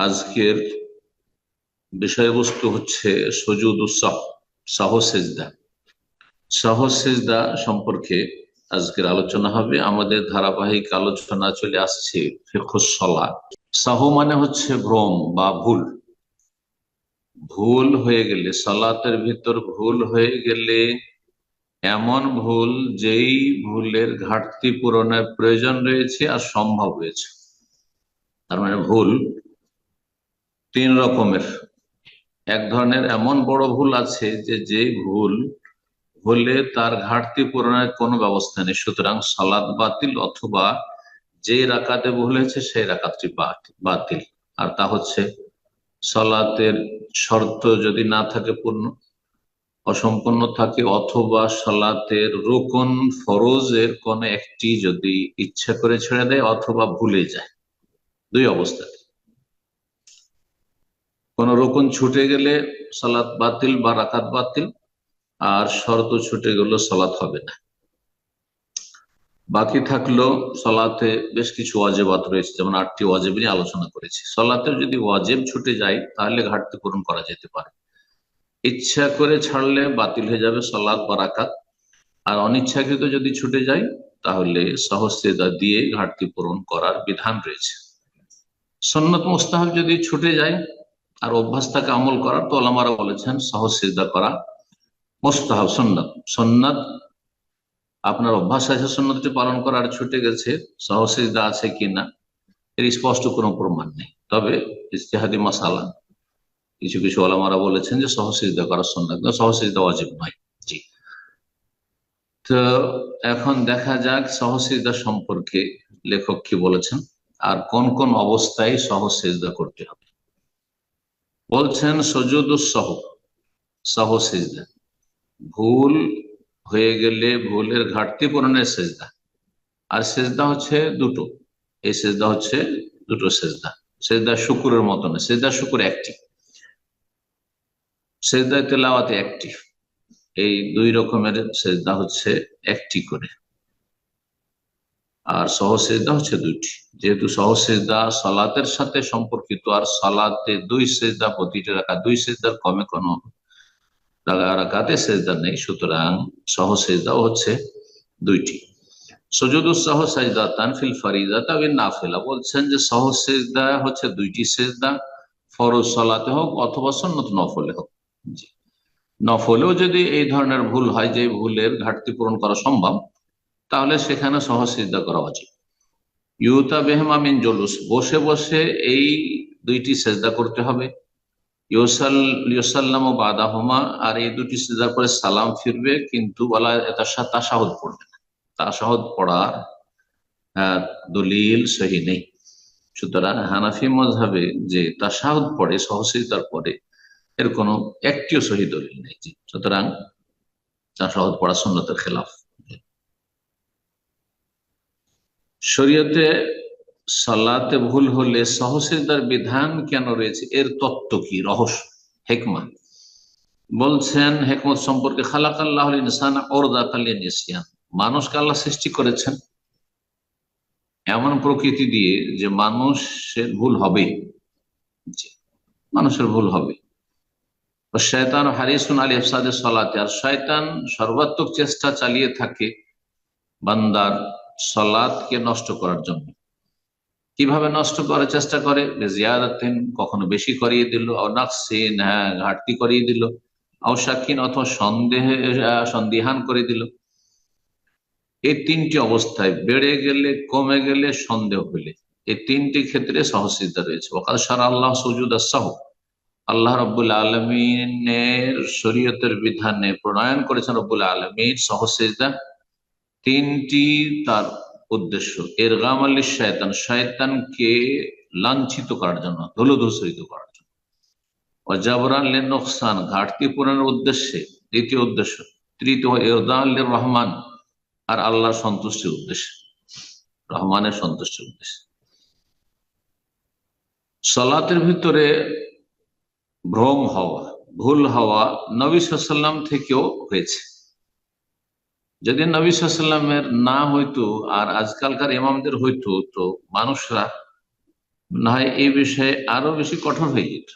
আজকের বিষয়বস্তু হচ্ছে সজুদ সাহসেজদা সাহসেজদা সম্পর্কে আজকের আলোচনা হবে। আমাদের ধারাবাহিক আলোচনা চলে আসছে ফেখসলা সাহ মানে হচ্ছে ভ্রম বা ভুল। ভুল হয়ে গেলে, সালাতের ভিতর ভুল হয়ে গেলে এমন ভুল যেই ভুলের ঘাটতি পূরণের প্রয়োজন রয়েছে আর সম্ভব হয়েছে তার মানে ভুল তিন রকমের। এক ধরনের এমন বড় ভুল আছে যে যে ভুল হলে তার ঘাটতি পূরণের কোনো ব্যবস্থা নেই। সুতরাং সালাদ বাতিল অথবা যে রাকাতে ভুল হয়েছে সেই রাকাতটি বাতিল। আর তা হচ্ছে সালাতের শর্ত যদি না থাকে পূর্ণ, অসম্পূর্ণ থাকে অথবা সালাতের রোকন ফরজের কোন একটি যদি ইচ্ছা করে ছেড়ে দেয় অথবা ভুলে যায়। দুই অবস্থাতে। কোন রোকন ছুটে গেলে সালাত বাতিল বা রাকাত বাতিল, আর শর্ত ছুটে গেল সালাত হবে না। বাকি থাকল সলাতে বেশ কিছু ওয়াজেবাত রয়েছে, যেমন আটটি ওয়াজেব নিয়ে আলোচনা করেছি। সলাতে যদি ওয়াজেব ছুটে যায়, তাহলে ঘাটতি পূরণ করা যেতে পারে। ইচ্ছা করে ছাড়লে বাতিল হয়ে যাবে সলাদ বা রাকাত। আর অনিচ্ছাকৃত যদি ছুটে যায়, তাহলে সহস্তেদা দিয়ে ঘাটতি পূরণ করার বিধান রয়েছে। সন্নত মোস্তাহাব যদি ছুটে যায় আর অভ্যাস তাকে আমল করার তো আলামারা বলেছেন সহসিদা করা মোস্তাহাব সন্ন্যত সন্ন্যত আপনার অভ্যাস আছে সন্ন্যতটি পালন করার ছুটে গেছে সহসিদা আছে কিনা, এর স্পষ্ট কোনো প্রমাণ নেই। তবে ইস্তেহাদি মশালা কিছু কিছু আলামারা বলেছেন যে সহসিদা করা সন্ন্যত সহসিদা অজীব নয়। জি। তো এখন দেখা যাক সহসিদা সম্পর্কে লেখক কি বলেছেন, আর কোন কোন অবস্থায় সহসিদা করতে হবে। বলছেন সজুদুসহ সহ সেজদা। ভুল হয়ে গেলে ভুলের ঘাটতি পূরণের সেজদা। আর সেজদা হচ্ছে দুটো। এই সেজদা হচ্ছে দুটো সেজদা। সেজদা শুকুরের মতো না সেজদা শুকুর একটি। সেজদা তেলাওয়াতে একটি। এই দুই রকমের সেজদা হচ্ছে একটি করে। আর সহসেজদা হচ্ছে দুইটি। যেহেতু সহসেজদা সালাতের সাথে সম্পর্কিত, আর সালাতে দুই সেজদা প্রতিটি রাখা দুই সেজদার কমে কোনো রাখাতে সেজদা নেই, সুতরাং সহসেজদাও হচ্ছে দুইটি। সজুদুসহ সাজদা তানফিল ফারিদা তবে নাফেলা, বলছেন যে সহসেজদা হচ্ছে দুইটি সেজদা, ফরজ সলাতে হোক অথবা সন্নত নফলে হোক। নফলেও যদি এই ধরনের ভুল হয়, যে ভুলের ঘাটতি পূরণ করা সম্ভব তাহলে সেখানে সহজ সিদ্ধা করা উচিত। ইউতা বেহমা মিন জলুস, বসে বসে এই দুইটি সেজদা করতে হবে। ইউসাল্লাম ও বাদাহমা, আর এই দুটি সেজার পরে সালাম ফিরবে, কিন্তু বলা তাসাহদ পড়বে না। তাসাহদ পড়ার দলিল সহি নেই। সুতরাং হানাফি মজাবে যে তাসাহদ পড়ে সহসিদার পরে এর কোনো একটিও সহি দলিল নেই। সুতরাং তাসাহদ পড়া সন্ন্যতের খেলাফ। শরীয়তে সালাতে ভুল হলে সহসিদার বিধান কেন রয়েছে? এর তত্ত্ব কি? রহস্য হেকমা বলছেন, হেকমত সম্পর্কে খালাক আল্লাহ ইনসান মানুষকে আল্লাহ সৃষ্টি করেছেন। এমন প্রকৃতি দিয়ে যে মানুষের ভুল হবে। মানুষের ভুল হবে। শয়তান হারিসুন আলী ইফসাদের সলাতে, আর শয়তান সর্বাত্মক চেষ্টা চালিয়ে থাকে বান্দার সলাদকে নষ্ট করার জন্য। কীভাবে নষ্ট করার চেষ্টা করে? জিয়ারাতিন কখনো বেশি করিয়ে দিল নাকসিন হ্যাঁ ঘাটতি করিয়ে দিল আউসাক্ষীন অথবা সন্দেহ সন্দিহান করে দিল। এই তিনটি অবস্থায় বেড়ে গেলে, কমে গেলে সন্দেহ হইলে এই তিনটি ক্ষেত্রে সহসিদ্ধা রয়েছে। ওকাল সারা আল্লাহ সজুদ সহ আল্লাহ রব্বুল আলমিনের শরীয়তের বিধানে প্রণয়ন করেছেন, রব্বুল আলমীর সহসিদ্ধা তিনটি তার উদ্দেশ্য এর গাম আলী শয়তান, শয়তানকে লাঞ্ছিত করার জন্য ধুলোধূসরিত করার জন্য। অজাবরান নোকসান, ঘাটতি পূরণের উদ্দেশ্যে, দ্বিতীয় উদ্দেশ্য, তৃতীয় এরদান রহমান আর আল্লাহর সন্তুষ্টির উদ্দেশ্যে, রহমানের সন্তুষ্টির উদ্দেশ্যে। সলাতের ভিতরে ভ্রম হওয়া, ভুল হওয়া নবী সাল্লাম থেকেও হয়েছে। যদি নবী সাল্লামের না হইতো আর আজকালকার ইমামদের হইতো, তো মানুষরা না হয় এই বিষয়ে আরও বেশি কঠোর হয়ে যেত।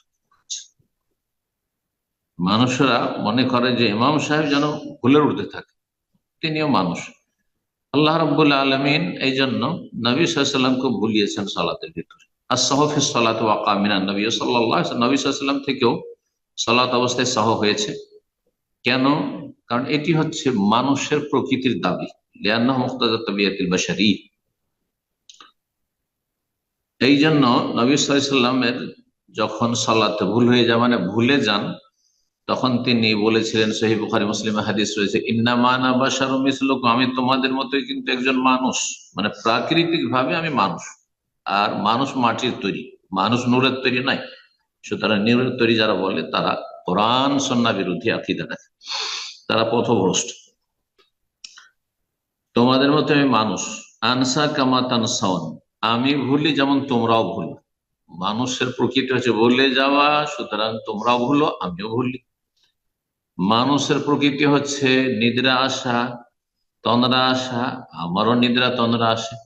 মানুষরা মনে করে যে ইমাম সাহেব যেন ভুলের উঠতে থাকে, তিনিও মানুষ। আল্লাহ রব্বুল আলমিন এই জন্য নবী সাল্লামকে ভুলিয়েছেন সালাতের ভিতরে। আর সহফি সালাত ওয়াকামিনা নবী সাল্লাহ নবী সাল্লাম থেকেও সালাত অবস্থায় সহ হয়েছে। কেন? কারণ এটি হচ্ছে মানুষের প্রকৃতির দাবি। এই জন্য নবী সাল্লামের যখন সালাতে ভুল হয়ে যায় মানে ভুলে যান, তখন তিনি বলেছিলেন সহি বুখারি, মুসলিম হাদিস রয়েছে ইন্না মানা মিসলুক আমি তোমাদের মতোই কিন্তু একজন মানুষ। মানে প্রাকৃতিক ভাবে আমি মানুষ। আর মানুষ মাটির তৈরি। মানুষ নূরের তৈরি নাই সুতরাং নূরের তৈরি যারা বলে, তারা কোরআন সন্না বিরোধী আকিদা রাখে তারা পথভ্রষ্ট। তোমাদের মতো আমি মানুষ। আনসা কামাতান সাউন আমি ভুলি যেমন তোমরাও ভুল। মানুষের প্রকৃতি হচ্ছে ভুলে যাওয়া, সুতরাং তোমরাও ভুলো, আমিও ভুলি। মানুষের প্রকৃতি হচ্ছে নিদ্রা আসা, তন্দ্রা আসা, আমারও নিদ্রা, তন্দ্রা আসে।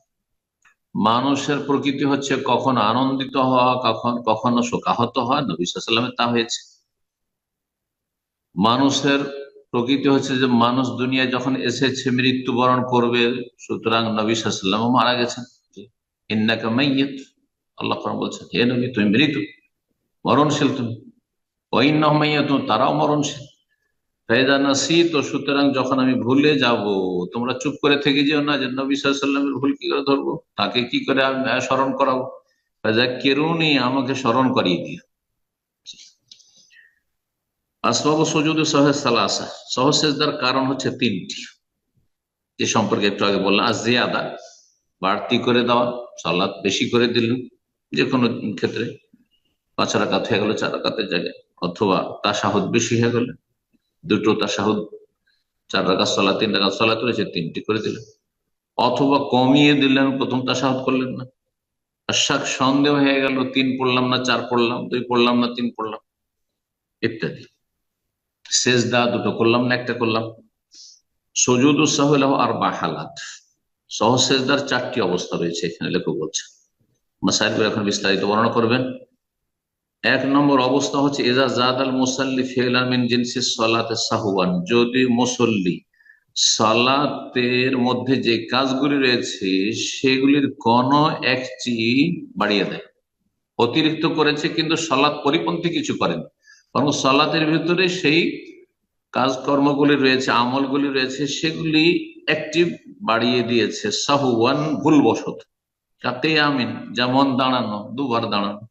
মানুষের প্রকৃতি হচ্ছে কখনো আনন্দিত হওয়া, কখন, কখনো শোকাহত হওয়া। নবী সাল্লামের তা হয়েছে। মানুষের প্রকৃতি হচ্ছে যে মানুষ দুনিয়ায় যখন এসেছে, মৃত্যুবরণ করবে, সুতরাং নবী সাল্লাম মারা গেছেন। আল্লাহ বলছেন, হে নবী, তুমি মৃত, মরণশীল তুমি। অইন্য মাইয়াত, তারাও মরণশীল। ফেজানাসি তো সুতরাং যখন আমি ভুলে যাব, তোমরা চুপ করে থেকে যেও না যে নবী ভুল কি করে ধরবো? তাকে কি করে স্মরণ করাবো? কেরুনি আমাকে স্মরণ করিয়ে দিও। আসবাব সজুদ সহেজ সালাসা। সহসেজদার কারণ হচ্ছে তিনটি। যে সম্পর্কে একটু আগে বললাম আর জিয়াদা, বাড়তি করে দেওয়া, সালাদ বেশি করে দিলেন যে কোনো ক্ষেত্রে। পাঁচ রাকাত হয়ে গেল, চার রাকাতের জায়গায়। অথবা তাসাহুদ বেশি হয়ে গেল, দুটো তাসাহুদ চার রাকাত সলা তিন রাকাত সলা রয়েছে, তিনটি করে দিলেন। অথবা কমিয়ে দিলেন, প্রথম তাসাহুদ করলেন না। আর শাক সন্দেহ হয়ে গেল, তিন পড়লাম না, চার পড়লাম, দুই পড়লাম না, তিন পড়লাম, ইত্যাদি। সেজদা দুটো করলাম না, একটা করলাম। সজুদ উৎসাহ আর বাহালাত সহসেজদার চারটি অবস্থা রয়েছে এখানে লেখক বলছে। মাসাইল এখন বিস্তারিত বর্ণনা করবেন। এক নম্বর অবস্থা হচ্ছে এজা জাদ আল মুসাল্লি ফেলামিন জিনসি সালাতে সাহুয়ান যদি মুসল্লি সালাতের মধ্যে যে কাজগুলি রয়েছে, সেগুলির কোন একটি বাড়িয়ে দেয়। অতিরিক্ত করেছে, কিন্তু সালাদ পরিপন্থী কিছু করেন। বরং সালাতের ভিতরে সেই কাজকর্মগুলি রয়েছে, আমলগুলি রয়েছে, সেগুলি একটি বাড়িয়ে দিয়েছে সাহুয়ান ভুলবশত। কাতে আমিন, যেমন দাঁড়ানো, দুবার দাঁড়ানো।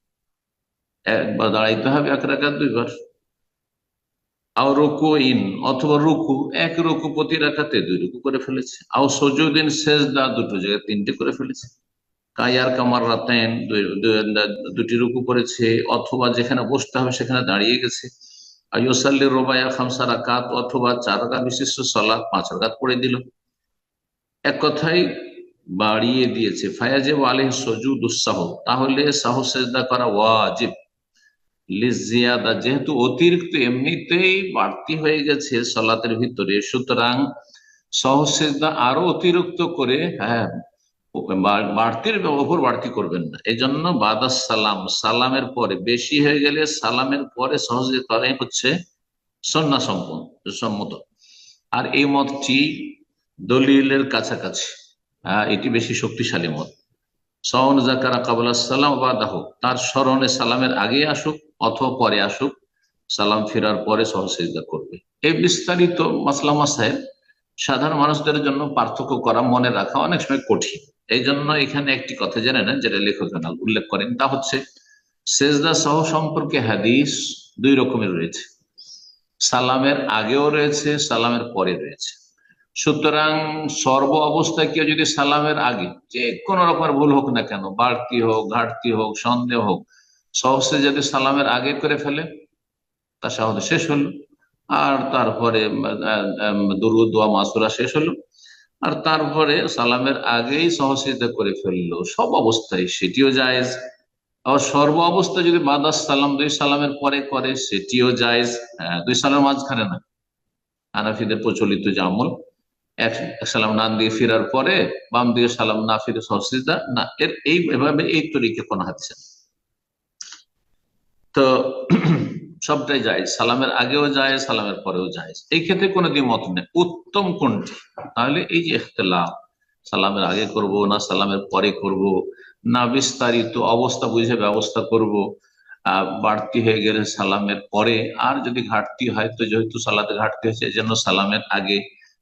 একবার দাঁড়াইতে হবে এক রাখার দুইবার। আও রুকু ইন অথবা রুকু, এক রুকু প্রতি রাখাতে দুই রুকু করে ফেলেছে। আও সজুদিন শেষ দা দুটো জায়গায় তিনটে করে ফেলেছে। কায়ার কামার রাতেন দুটি রুকু করেছে, অথবা যেখানে বসতে হবে সেখানে দাঁড়িয়ে গেছে। আইসাল্লি রোবায়া খামসা রাকাত অথবা চার রাকাত বিশিষ্ট সলাৎ পাঁচ রাকাত পড়ে দিল। এক কথাই বাড়িয়ে দিয়েছে। ফায়াজেব আলহ সজুদ উৎসাহ তাহলে সাহসেজদা করা ওয়াজিব। লিজিয়াদা, যেহেতু অতিরিক্ত এমনিতেই বাড়তি হয়ে গেছে সলাতের ভিতরে, সুতরাং সহসেজদা আরও অতিরিক্ত করে হ্যাঁ বাড়তির ওপর বাড়তি করবেন না। এই জন্য বাদাস সালাম। সালামের পরে, বেশি হয়ে গেলে সালামের পরে সহজে করাই হচ্ছে সন্না সম্মত। আর এই মতটি দলিলের কাছাকাছি। হ্যাঁ এটি বেশি শক্তিশালী মত। সহন জাকারা কাবুল সালাম বা দাহ। তার স্মরণে সালামের আগে আসুক অথবা পরে আসুক, সালাম ফেরার পরে সহসেজদা করবে। এই বিস্তারিত মাসলা সাহেব, সাধারণ মানুষদের জন্য পার্থক্য করা, মনে রাখা অনেক সময় কঠিন। এই জন্য এখানে একটি কথা জেনে নেন যেটা লেখক উল্লেখ করেন, তা হচ্ছে সেজদা সহ সম্পর্কে হাদিস দুই রকমের রয়েছে। সালামের আগেও রয়েছে, সালামের পরে রয়েছে। সুতরাং সর্ব অবস্থায় কেউ যদি সালামের আগে যে কোনো রকমের ভুল হোক না কেন, বাড়তি হোক, ঘাটতি হোক, সন্দেহ হোক সহসে যদি সালামের আগে করে ফেলে তা সাহতে শেষ হলো। আর তারপরে দোয়া, মাসুরা শেষ হলো। আর তারপরে সালামের আগেই সহসিতা করে ফেলল। সব অবস্থায় সেটিও জায়েজ। আবার সর্ব অবস্থা যদি বাদাস সালাম, দুই সালামের পরে করে, সেটিও জায়েজ। দুই সালামের মাঝখানে না। হানাফিদের প্রচলিত যে আমল, এক সালাম না দিয়ে ফেরার পরে বাম দিয়ে সালাম না ফিরে সহসিদা না, এর এই এই তরিকে কোন নেই। তো সবটাই যায়। সালামের আগেও যায়, সালামের পরেও যায়। এই ক্ষেত্রে কোনো দ্বিমত নেই। উত্তম কোনটি? তাহলে এই যে ইখতলাফ, সালামের আগে করব না সালামের পরে করব? না, বিস্তারিত অবস্থা বুঝে ব্যবস্থা করব। বাড়তি হয়ে গেলে সালামের পরে। আর যদি ঘাটতি হয়, তো যেহেতু সালাতে ঘাটতি হয়েছে জন্য সালামের আগে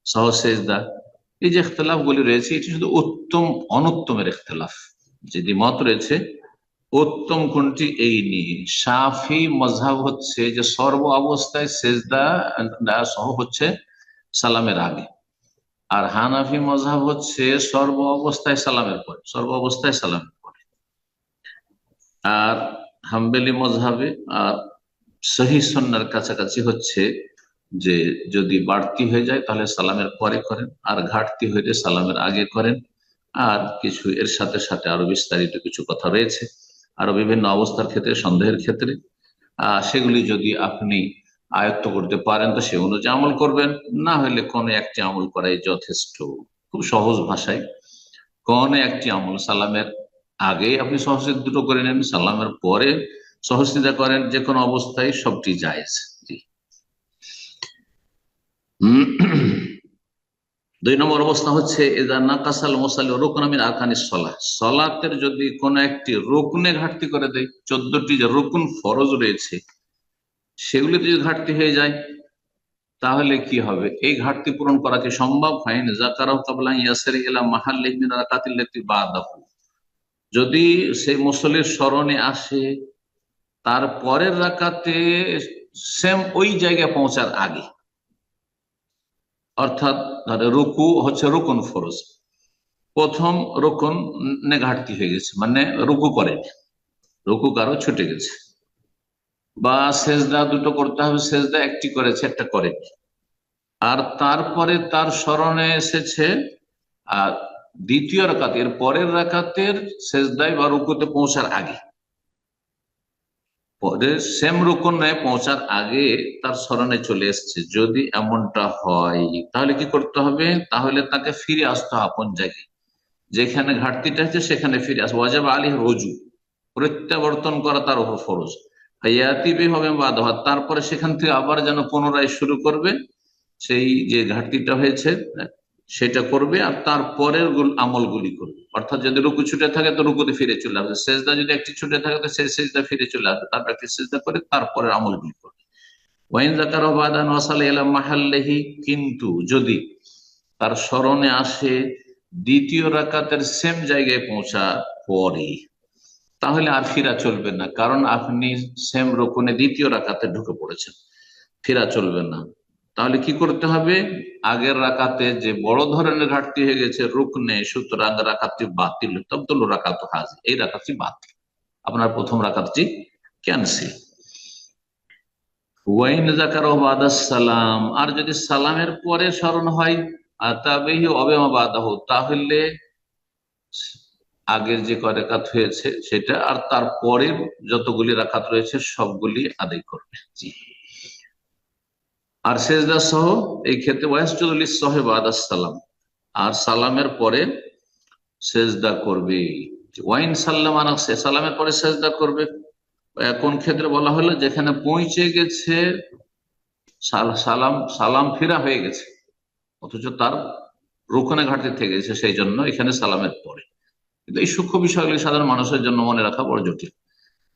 সহসেজদা এই যে ইখতলাফ গুলি রয়েছে, এটি শুধু উত্তম, অনুত্তমের ইখতলাফ। যদি মত রয়েছে উত্তম কোনটি? এই নিয়ে সাফি মজাব হচ্ছে যে সর্ব অবস্থায় সেজদা সহ হচ্ছে সালামের আগে। আর হানাফি মজাব হচ্ছে সর্ব অবস্থায় সালামের পরে, সর্ব অবস্থায় সালামের পরে। আর হাম্বেলি মজাবে আর সহি সন্ন্যার কাছাকাছি হচ্ছে যে যদি বাড়তি হয়ে যায় তাহলে সালামের পরে করেন, আর ঘাটতি হইলে সালামের আগে করেন। আর কিছু এর সাথে সাথে আরও বিস্তারিত কিছু কথা রয়েছে। আরও বিভিন্ন অবস্থার ক্ষেত্রে, সন্দেহের ক্ষেত্রে সেগুলি যদি আপনি আয়ত্ত করতে পারেন, তো সে অনুযায়ী আমল করবেন। না হলে কোনো একটি আমল করাই যথেষ্ট। খুব সহজ ভাষায়, কোন একটি আমল সালামের আগে আপনি সহসিদ দুটো করে নেন, সালামের পরে সহসিদা করেন যে কোনো অবস্থায় সবটি জায়েজ। জি। দুই নম্বর অবস্থা হচ্ছে এদা নাকাসাল মোসাল রুকনামিন আরকানিস সলাহ। সলাতের যদি কোন একটি রুকনে ঘাটতি করে দেয়, চোদ্দটি যে রুকুন ফরজ রয়েছে, সেগুলিতে যদি ঘাটতি হয়ে যায়, তাহলে কি হবে? এই ঘাটতি পূরণ করা কি সম্ভব হয়নি? জাকারাহ কাবলা ইয়াসের ইলা মাহাল্লিহ মিন রাকাতিল্লাতি বাদাহু। যদি সেই মুসল্লির স্মরণে আসে, তার পরের রাকাতে সেম ওই জায়গায় পৌঁছার আগে। অর্থাৎ রুকু হচ্ছে রুকুন ফরজ। প্রথম রুকুন নে ঘাটতি হয়ে গেছে মানে রুকু করেনি। রুকু কারও ছুটে গেছে। বা সেজদা দুটো করতে হবে, সেজদা একটি করেছে, একটা করেনি। আর তারপরে তার স্মরণে এসেছে, আর দ্বিতীয় রাকাত পরের রাকাতের সেজদায় বা রুকুতে পৌঁছার আগে। পরে সেম রুকনে পৌঁছার আগে তার স্মরণে চলে এসছে, যদি এমনটা হয়, তাহলে কি করতে হবে? তাহলে তাকে ফিরে আসতে হবে আপন জায়গায়। যেখানে ঘাটতিটা আছে, সেখানে ফিরে আসবে। ওয়াজাব আলী রজু, প্রত্যাবর্তন করা তার উপর ফরজ। হায়াতিবি হবে বাধা তারপরে সেখান থেকে আবার যেন পুনরায় শুরু করবে, সেই যে ঘাটতিটা হয়েছে সেটা করবে আর তারপরের আমলগুলি করবে। অর্থাৎ যদি রুকু ছুটে থাকে তো রুকুতে ফিরে চলে আসবে। সেজদা যদি একটি ছুটে থাকে তো সেই সেজদা ফিরে চলে আসবে। তারপর একটি সেজদা করে তারপরের আমলগুলি করবে। ওয়াইন জাকার বাদান ওয়াসাল এলা মাহাল্লেহি, কিন্তু যদি তার স্মরণে আসে দ্বিতীয় রাকাতের সেম জায়গায় পৌঁছা পরে তাহলে আর ফিরা চলবে না। কারণ আপনি সেম রকুনে দ্বিতীয় রাকাতে ঢুকে পড়েছেন। ফিরা চলবে না। তাহলে কি করতে হবে? আগের রাকাতে যে বড় ধরনের ঘাটতি হয়ে গেছে, রুকনে, সুতরাং রাকাতটি বাতিল তবদুল রাকাত হাজি, এই রাকাতটি বাতিল। আপনার প্রথম রাকাতটি ক্যান্সেল। ওয়াইন জাকার সালাম। আর যদি সালামের পরে স্মরণ হয় আতাবেহি অবেমা বাদাহ, তাহলে আগের যে করেকাত হয়েছে সেটা, আর তারপরে যতগুলি রাখাত রয়েছে, সবগুলি আদায় করবে। জি। আর সেজদা সহ এই ক্ষেত্রে ওয়াসজুদুল সাহেব সালাম। আর সালামের পরে সেজদা করবে। ওয়াইন সাল্লাম আনা সালামের পরে সেজদা করবে। কোন ক্ষেত্রে বলা হলো? যেখানে পৌঁছে গেছে সালাম সালাম ফিরা হয়ে গেছে। অথচ তার রুখনে ঘাটতি থেকে গেছে সেই জন্য এখানে সালামের পরে। কিন্তু এই সূক্ষ্ম বিষয়গুলি সাধারণ মানুষের জন্য মনে রাখা বড় জটিল।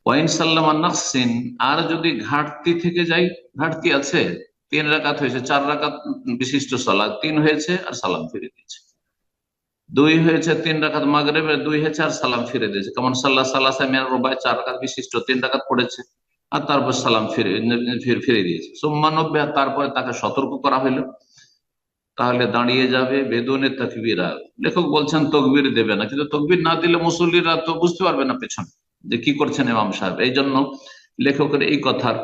ওয়াইন সাল্লাম আর যদি ঘাটতি থেকে যাই ঘাটতি আছে তিন রাকাত হয়েছে, চার রাকাত বিশিষ্ট সালাদ, তিন হয়েছে আর সালাম ফিরে দিয়েছে। দুই হয়েছে তিন রাকাত মাগরেবে দুই হয়েছে আর সালাম ফিরে দিয়েছে। কেমন সাল্লাহ সাল্লাহ সামিয়ার রোবায় চার রাকাত বিশিষ্ট, তিন রাকাত পড়েছে আর তারপর সালাম ফিরে ফিরে দিয়েছে। সোম্মানব্বে আর তারপরে তাকে সতর্ক করা হইল। তাহলে দাঁড়িয়ে যাবে বেদনে তকবিরা লেখক বলছেন, তকবির দেবে না। কিন্তু তকবির না দিলে মুসল্লিরা তো বুঝতে পারবে না পেছন যে কি করছেন ইমাম সাহেব। এই জন্য লেখকের এই কথার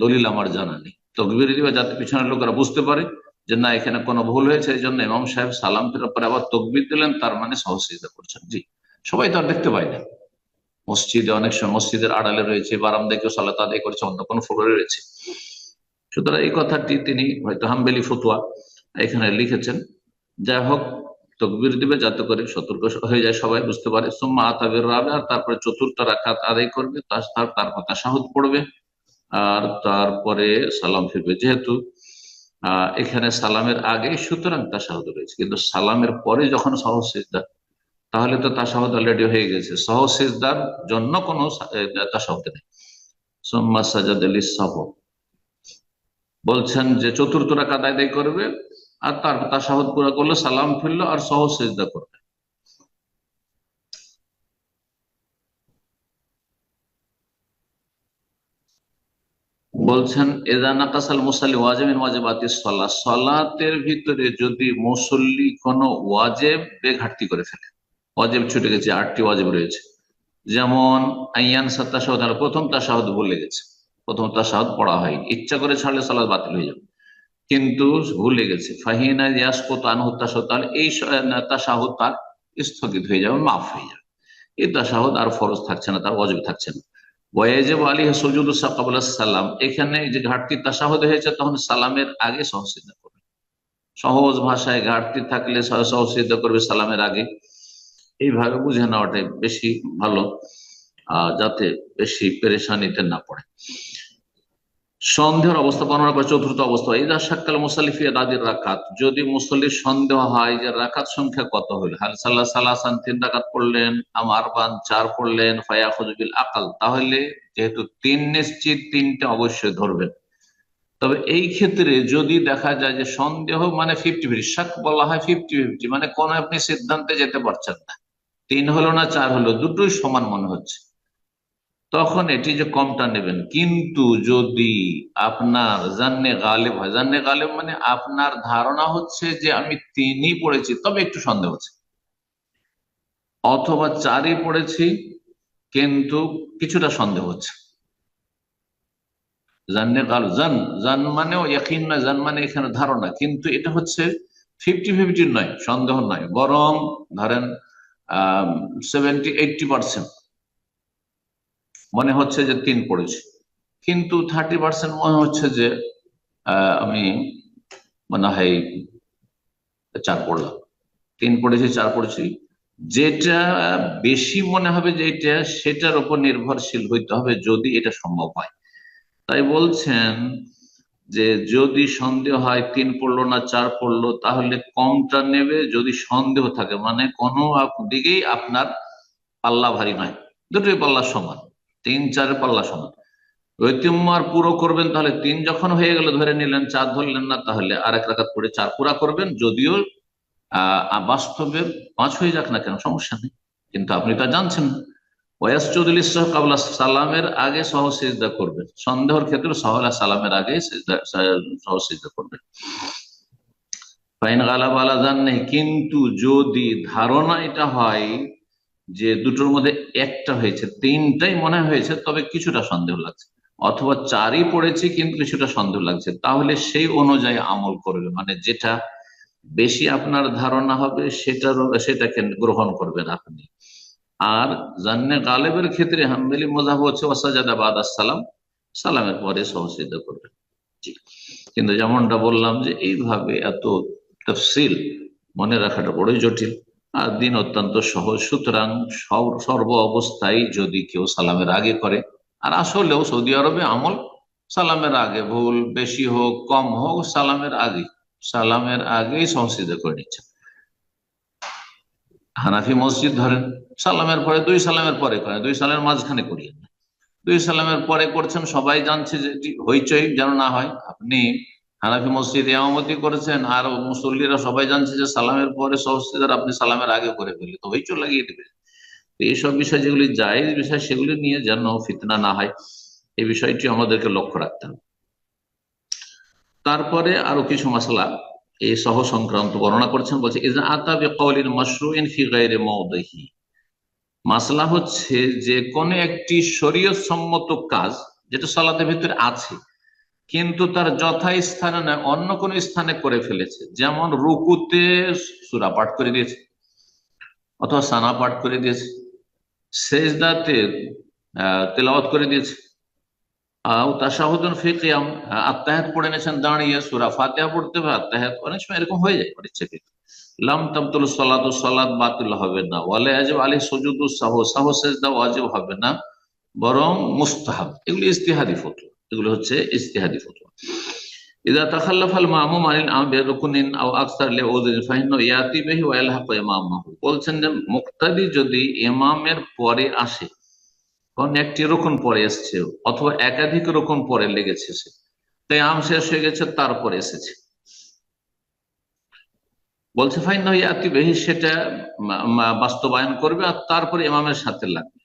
দলিল আমার জানা নেই। তকবির দিবে, যাতে পিছনের লোকেরা বুঝতে পারে যে না, এখানে কোনো ভুল হয়েছে, এই জন্য ইমাম সাহেব সালাম ফেরার পরে আবার তকবির দিলেন, তার মানে সহযোগিতা করছেন। জি, সবাই তো আর দেখতে পায় না। মসজিদে অনেক সময় মসজিদের আড়ালে রয়েছে বারামদায় কেউ সালাত আদায় করেছে, অন্য কোনো ফ্লোরে রয়েছে। সুতরাং এই কথাটি তিনি হয়তো হাম্বেলি ফতুয়া এখানে লিখেছেন। যাই হোক, তকবির দিবে, যাতে করে সতর্ক হয়ে যায় সবাই, বুঝতে পারে। সুম্মা আতাবির রাবে আর তারপরে চতুর্থ রাখাত আদায় করবে, তার তার তারপর তাসাহুদ পড়বে। আর তারপরে সালাম ফিরবে। যেহেতু এখানে সালামের আগে সুতরাং তাসাহুদ রয়েছে। কিন্তু সালামের পরে যখন সহজ সিজদা, তাহলে তো তাসাহুদ অলরেডি হয়ে গেছে। সহজ সিজদার জন্য কোনো তাসাহুদ নেই। সোম্মা সাজাদ আলী সাহ বলছেন যে চতুর্থ রাখাত আদায় করবে, আর তারপর তাসাহুদ পুরা করল সালাম ফিরলো, আর সহজ সিজদা করবে। বলছেন এদা নাকাসাল মুসাল্লি ওয়াজেবিন ওয়াজেবাতি সলা। সলাতের ভিতরে যদি মুসল্লি কোন ওয়াজেব ঘাটতি করে ফেলে, ওয়াজেব ছুটে গেছে, আটটি ওয়াজেব রয়েছে। যেমন, আইয়ান সাত্তাশাহদ প্রথম তাসাহদ ভুলে গেছে। প্রথম তাসাহদ পড়া হয়নি। ইচ্ছা করে ছাড়লে সালাদ বাতিল হয়ে যাবে। কিন্তু ভুলে গেছে। ফাহিনা ইয়াসকত আনহত্যাসহ তাহলে এই তাসাহদ তার স্থগিত হয়ে যাবে, মাফ হয়ে যাবে। এই তাসাহদ আর ফরজ থাকছে না, তার অজব থাকছে না। ওয়াজেব আলী সজুদ সাকাবুল সালাম, এখানে যে ঘাটতি তাসাহদ হয়েছে, তখন সালামের আগে সহসিদ্ধা করবে। সহজ ভাষায় ঘাটতি থাকলে সহসিদ্ধা করবে সালামের আগে। এইভাবে বুঝে নেওয়াটাই বেশি ভালো যাতে বেশি পেরেশানিতে না পড়ে। সন্দেহের অবস্থা বর্ণনা করে চতুর্থ অবস্থা, ইদা সাক্কাল মুসালিফি রাদির রাকাত যদি মুসল্লির সন্দেহ হয় যে রাকাত সংখ্যা কত হইল? হাল সাল্লাহ সাল্লাহান তিন রাকাত পড়লেন আমার বান চার পড়লেন ফায়া ফজবিল আকাল তাহলে যেহেতু তিন নিশ্চিত, তিনটা অবশ্যই ধরবেন। তবে এই ক্ষেত্রে যদি দেখা যায় যে সন্দেহ মানে ফিফটি ফিফটি শাক বলা হয় ফিফটি ফিফটি মানে কোন আপনি সিদ্ধান্তে যেতে পারছেন না। তিন হলো না, চার হলো, দুটোই সমান মনে হচ্ছে। তখন এটি যে কমটা নেবেন। কিন্তু যদি আপনার জান্নে গালেব হয়, জান্নে গালেব মানে আপনার ধারণা হচ্ছে যে আমি তিনই পড়েছি, তবে একটু সন্দেহ হচ্ছে। অথবা চারই পড়েছি, কিন্তু কিছুটা সন্দেহ হচ্ছে। জান্নে গাল জান জান মানেও ইয়াকিন নয়, জান মানে এখানে ধারণা। কিন্তু এটা হচ্ছে ফিফটি ফিফটি নয়, সন্দেহ নয়। বরং ধরেন, আহ সেভেন্টি এইটটি পার্সেন্ট মনে হচ্ছে যে তিন পড়েছি। কিন্তু থার্টি পার্সেন্ট মনে হচ্ছে যে আমি মনে হয় চার পড়লাম। তিন পড়েছি, চার পড়েছি। যেটা বেশি মনে হবে যে এটা, সেটার উপর নির্ভরশীল হইতে হবে যদি এটা সম্ভব হয়। তাই বলছেন যে যদি সন্দেহ হয় তিন পড়ল না চার পড়ল, তাহলে কমটা নেবে যদি সন্দেহ থাকে। মানে কোনো দিকেই আপনার পাল্লা ভারী নয়। দুটোই পাল্লা সমান। তিন চারের পাল্লা সমান। ঐতিহ্য পুরো করবেন তাহলে তিন যখন হয়ে গেল, ধরে নিলেন চার ধরলেন না, তাহলে আর এক রাখাত করে চার পুরা করবেন। যদিও, আহ, বাস্তবে পাঁচ হয়ে যাক না কেন, সমস্যা নেই। কিন্তু আপনি তা জানছেন ওয়াস চৌধুরী সহ কাবলা সালামের আগে সহসিজদা করবেন। সন্দেহর ক্ষেত্রে সহলা সালামের আগে সহসিজদা করবেন। ফাইন গালাব আলা জান নেই কিন্তু যদি ধারণা এটা হয় যে দুটোর মধ্যে একটা হয়েছে, তিনটাই মনে হয়েছে, তবে কিছুটা সন্দেহ লাগছে। অথবা চারই পড়েছে, কিন্তু কিছুটা সন্দেহ লাগছে। তাহলে সেই অনুযায়ী আমল করবে মানে যেটা বেশি আপনার ধারণা হবে সেটার সেটাকে গ্রহণ করবেন আপনি। আর জান্নে গালেবের ক্ষেত্রে হামবেলি মজাব হচ্ছে ওসাজাদা বাদ সালাম, সালামের পরে সহসিদ্ধ করবেন কিন্তু যেমনটা বললাম যে এইভাবে এত তফসিল মনে রাখাটা বড়ই জটিল। আর দিন অত্যন্ত সহজ। সুতরাং সর্ব অবস্থায় যদি কেউ সালামের আগে করে, আর আসলেও সৌদি আরবে আমল সালামের আগে ভুল, বেশি হোক, কম হোক, সালামের আগে সালামের আগেই সংসিদ্ধ করে নিচ্ছে। হানাফি মসজিদ ধরেন, সালামের পরে দুই সালামের পরে করে দুই সালের মাঝখানে করিয়ে দুই সালামের পরে করছেন, সবাই জানছে যে হইচই যেন না হয়। আপনি হানাফি মসজিদ ইয়ামতি করেছেন, আর মুসল্লিরা সবাই জানছে যে সালামের পরে সহস্তিদার আপনি সালামের আগে করে ফেলি তো হইচই লাগিয়ে দেবে। এইসব বিষয় যেগুলি জায়েজ বিষয়, সেগুলি নিয়ে যেন ফিতনা না হয়, এই বিষয়টি আমাদেরকে লক্ষ্য রাখতে হবে। তারপরে আরও কিছু মশলা, এই সহ সংক্রান্ত বর্ণনা করছেন, বলছে মাসলা হচ্ছে যে কোন একটি শরীয় সম্মত কাজ, যেটা সালাতের ভিতরে আছে কিন্তু তার যথাস্থানে নয়, অন্য কোন স্থানে করে ফেলেছে। যেমন রুকুতে সুরা পাঠ করে দিয়েছে, অথবা সানা পাঠ করে দিয়েছে, সেজদাতে তেলাওয়াত করে দিয়েছে। তাসাহুদন ফিকিয়াম আত্মাহাত পড়ে নিয়েছেন, দাঁড়িয়ে সুরা ফাতেহা পড়তে হবে আত্মাহাত অনেক সময় এরকম হয়ে যায় ইচ্ছে লাম তাবতুল সালাত সালাত বাতিল হবে না। ওয়ালে আজব আলী সজুদু সাহ সাহ, সেজদা ওয়াজিব হবে না, বরং মুস্তাহাব, এগুলি ইস্তিহাদি ফটো এগুলো হচ্ছে ইস্তিহাদি ফটো ইদা তাখাল্লাফ আল মামুম আনিল আমবে রুকুনিন আও আকসার লিউযুন ফাইন্নাহু ইয়াতি বিহি ওয়া ইয়ালহাকু ইমামাহু। বলছেন যে মুক্তাদি যদি ইমামের পরে আসে কোন একটি রকম পরে এসছে, অথবা একাধিক রকম পরে লেগেছে সে তাই আম শেষ হয়ে গেছে, তারপরে এসেছে। বলছে ফাইন ইয়াতি বেহি সেটা বাস্তবায়ন করবে আর তারপরে ইমামের সাথে লাগবে।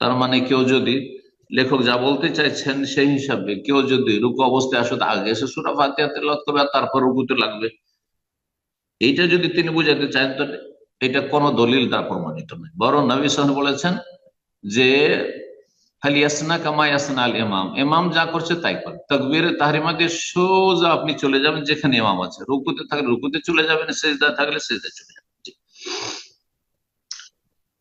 তার মানে কেউ যদি লেখক যা বলতে চাইছেন সেই হিসাবে। কেউ যদি রুকু অবস্থায় আসে আগে এসে সুরা ফাতিহা তেলাওয়াত করবে তারপর রুকুতে লাগবে। এইটা যদি তিনি বুঝাতে চান, তো এটা কোনো দলিল দ্বারা প্রমাণিত নয়। বরং নবী সাহেব বলেছেন যে খালি ইয়াসনা কামা ইয়াসনা আল ইমাম। ইমাম যা করছে তাই করে। তকবীর তাহরিমা দিয়ে সোজা আপনি চলে যাবেন যেখানে ইমাম আছে। রুকুতে থাকলে রুকুতে চলে যাবেন সেজদা থাকলে সেজদা চলে যাবেন।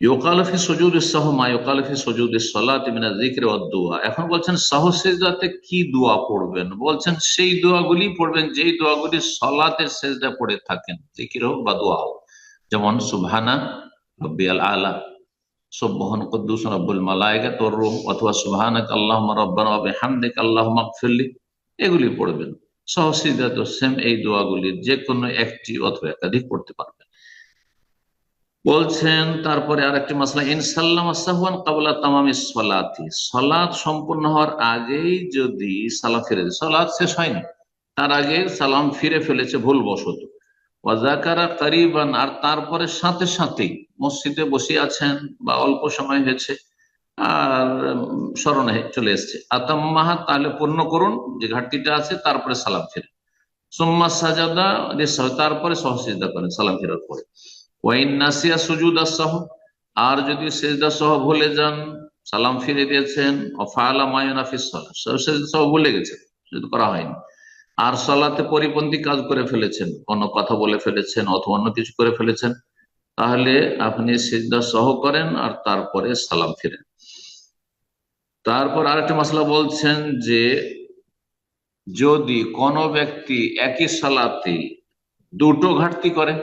জি। ইউকালু ফি সুজুদিস সাহ মা ইউকালু ফি সুজুদিস সালাতি মিনা যিকরি ওয়াদ দুআ এখন বলছেন, সাহ সেজদাতে কি দোয়া পড়বেন? বলছেন, সেই দোয়াগুলি পড়বেন যেই দোয়াগুলি সালাতের সেজদা পড়ে থাকেন জিকির হোক বা দোয়া হোক। যেমন, সুবহানা রব্বিয়াল আলা, সুবহান কুদ্দুস রব্বুল মালায়েকাত ওয়ার রূহ, অথবা সুবহানাক আল্লাহুম্মা রাব্বানা ওয়া বিহামদিক আল্লাহুম্মা ইগফিরলি এগুলি পড়বেন। সহসিদা তো সেম এই দোয়াগুলির যে কোনো একটি অথবা একাধিক পড়তে পারবেন। বলছেন, তারপরে আরেকটি মাসলা ইনসাল্লাম সাহওয়ান কাবলা তামামি সলাতি। সলাৎ সম্পূর্ণ হওয়ার আগেই যদি সালাম ফিরে সলাৎ শেষ হয়নি, তার আগে সালাম ফিরে ফেলেছে ভুলবশত। ওয়াজাকারা কারিবান, আর তারপরে সাথে সাথেই মসজিদে বসে আছেন বা অল্প সময় হয়েছে, আর স্মরণে চলে এসছে। আতাম্মাহা, তাহলে পূর্ণ করুন, যে ঘাটতিটা আছে, তারপরে সালাম ফিরে। সুম্মা সাজাদা, তারপরে সহসিজদা করেন, সালাম ফেরার পরে। ওয়াইন নাসিয়া সুজুদা আর যদি সেজদা সহ ভুলে যান, সালাম ফিরে দিয়েছেন অফালা মায়ুনাফিস সেজদা সহ ভুলে গেছেন, সেজদা করা হয়নি। আর সলাতে পরিপন্থী কাজ করে ফেলেছেন কোনো কথা বলে ফেলেছেন, অথবা অন্য কিছু করে ফেলেছেন, তাহলে আপনি সিজদা সহ করেন আর তারপরে সালাম ফিরেন। তারপর আরেকটা মশলা বলছেন যে, যদি কোনো ব্যক্তি একই সালাতে দুটো ঘাটতি করে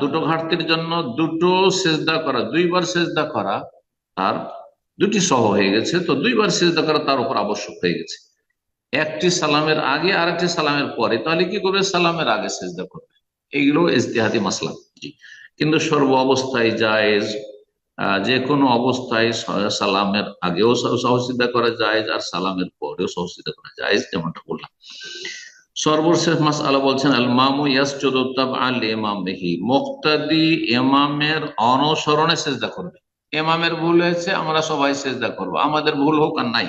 দুটো ঘাটতির জন্য দুটো সেজদা করা, দুইবার সেজদা করা তার দুটি সহ হয়ে গেছে। তো দুইবার সেজদা করা তার উপর আবশ্যক হয়ে গেছে। একটি সালামের আগে আর একটি সালামের পরে। তাহলে কি করবে? সালামের আগে সেজদা করবে। এইগুলো ইজতিহাদি মাসলা জি। কিন্তু সর্ব অবস্থায় জায়েজ যে কোনো অবস্থায় সালামের আগেও সহসিদ্ধা করা যায় আর সালামের পরেও সহসিদ্ধা করা যায় যেমনটা বললাম। সর্বশেষ মাস আলা বলছেন আল মামু ইয়াসজুদু তাবআন লিইমামিহি। মুক্তাদি ইমামের অনুসরণে সেজদা করবে। ইমামের ভুল হয়েছে, আমরা সবাই সেজদা করব। আমাদের ভুল হোক আর নাই।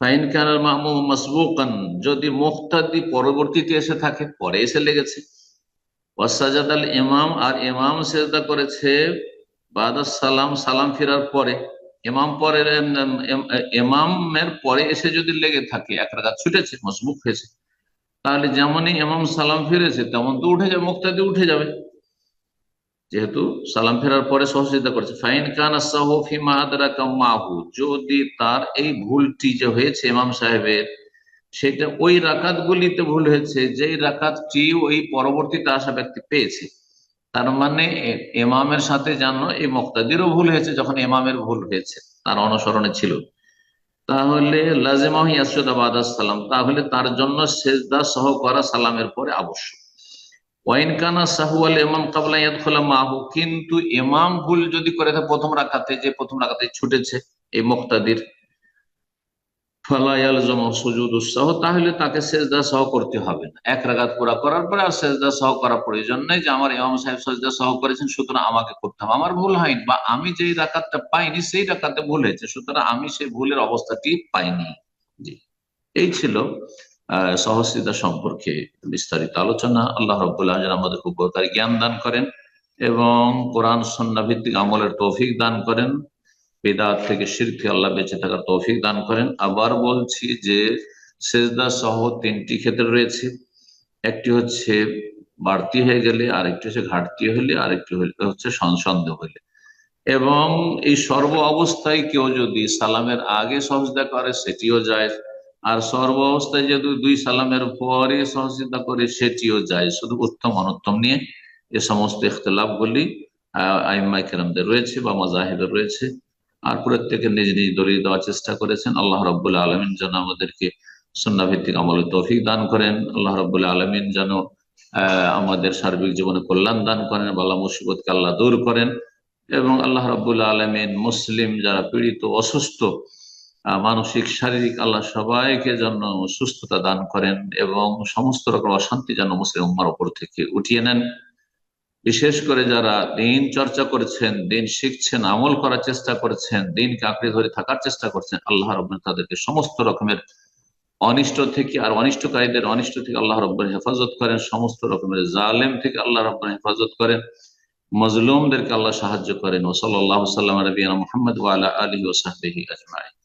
ফাইন কানাল মামু মাসবুকান, যদি মুক্তাদি পরবর্তীতে এসে থাকে, পরে এসে লেগেছে। ওয়াসাজাদ আল ইমাম, আর ইমাম সেজদা করেছে, বাদাস সালাম সালাম ফেরার পরে। ইমাম পরে ইমামের পরে এসে যদি লেগে থাকে, এক রাকাত ছুটেছে, মসবুক হয়েছে, তাহলে যেমনই এমাম সালাম ফিরেছে, তেমন তো উঠে যাবে, মুক্তাদি উঠে যাবে। যেহেতু সালাম ফেরার পরে সহযোগিতা করেছে। ফাইন কান মাহু, যদি তার এই ভুলটি যে হয়েছে ইমাম সাহেবের, সেটা ওই রাকাত গুলিতে ভুল হয়েছে, যেই রাকাতটি ওই পরবর্তীতে আসা ব্যক্তি পেয়েছে। তার মানে এ- ইমামের সাথে জানো এই মুক্তাদিরও ভুল হয়েছে যখন ইমামের ভুল হয়েছে, তার অনুসরণে ছিল। তাহলে লাজেমাহ ইয়াসুদ সালাম, তাহলে তার জন্য সেজদা সহ করা সালামের পরে আবশ্যক। ওয়াইন কানা সাহুয়াল ইমাম কাবলা ইয়াদখুলা মাহু, কিন্তু ইমাম ভুল যদি করে থাকে, প্রথম রাকাতে যে প্রথম রাকাতে ছুটেছে এই মুক্তাদির ফালা ইয়ালজামু সুজুদুস সাহ, তাহলে তাকে সেজদা সহ করতে হবে না। এক রাকাত পুরা করার পরে আর সেজদা সহ করা প্রয়োজন নেই যে আমার ইমাম সাহেব সেজদা সহ করেছেন, সুতরাং আমাকে করতে হবে। আমার ভুল হয়নি বা আমি যেই রাকাতটা পাইনি সেই রাকাতে ভুল হয়েছে, সুতরাং আমি সেই ভুলের অবস্থাটি পাইনি। জি। এই ছিল সহসিদা সম্পর্কে বিস্তারিত আলোচনা। আল্লাহ রব্বুল্লাহ যেন আমাদের উপকারী জ্ঞান দান করেন এবং কোরআন সন্না ভিত্তিক আমলের তৌফিক দান করেন। বেদাত থেকে শিরকে আল্লাহ বেঁচে থাকার তৌফিক দান করেন। আবার বলছি যে, সেজদা সহ তিনটি ক্ষেত্রে রয়েছে। একটি হচ্ছে বাড়তি হয়ে গেলে, আরেকটি হচ্ছে ঘাটতি হলে, আরেকটি হচ্ছে সন- সন্দেহ হলে। এবং এই সর্ব অবস্থায় কেউ যদি সালামের আগে সহজদা করে, সেটিও যায়। আর সর্ব অবস্থায় যদি দুই সালামের পরে সহযোগিতা করে, সেটিও যায়। শুধু উত্তম অনুত্তম নিয়ে এ সমস্ত ইখতলাফ গুলি আইম্মাই কেরামদের রয়েছে বা মাজাহিদের রয়েছে। আর প্রত্যেকে নিজ নিজ দলিল দেওয়ার চেষ্টা করেছেন। আল্লাহ রব্বুল্লাহ আলমিন যেন আমাদেরকে সন্না ভিত্তিক আমলে তৌফিক দান করেন। আল্লাহ রব্বুল্লাহ আলমিন যেন আমাদের সার্বিক জীবনে কল্যাণ দান করেন বাল্লা মুসিবতকে আল্লাহ দূর করেন। এবং আল্লাহ রব্বুল্লাহ আলমিন মুসলিম যারা পীড়িত, অসুস্থ মানসিক, শারীরিক, আল্লাহ সবাইকে যেন সুস্থতা দান করেন এবং সমস্ত রকম অশান্তি যেন মুসলিম উম্মার উপর থেকে উঠিয়ে নেন। বিশেষ করে যারা দিন চর্চা করছেন, দিন শিখছেন, আমল করার চেষ্টা করছেন, দিনকে আঁকড়ে ধরে থাকার চেষ্টা করছেন, আল্লাহ রব তাদেরকে সমস্ত রকমের অনিষ্ট থেকে আর অনিষ্টকারীদের অনিষ্ট থেকে আল্লাহ রব্বর হেফাজত করেন, সমস্ত রকমের জালেম থেকে আল্লাহ রব্বর হেফাজত করেন, মজলুমদেরকে আল্লাহ সাহায্য করেন। ও সাল্লাহ সাল্লাম রবিয়ানা মোহাম্মদ ওয়ালা আলী ওসাহি আজমাই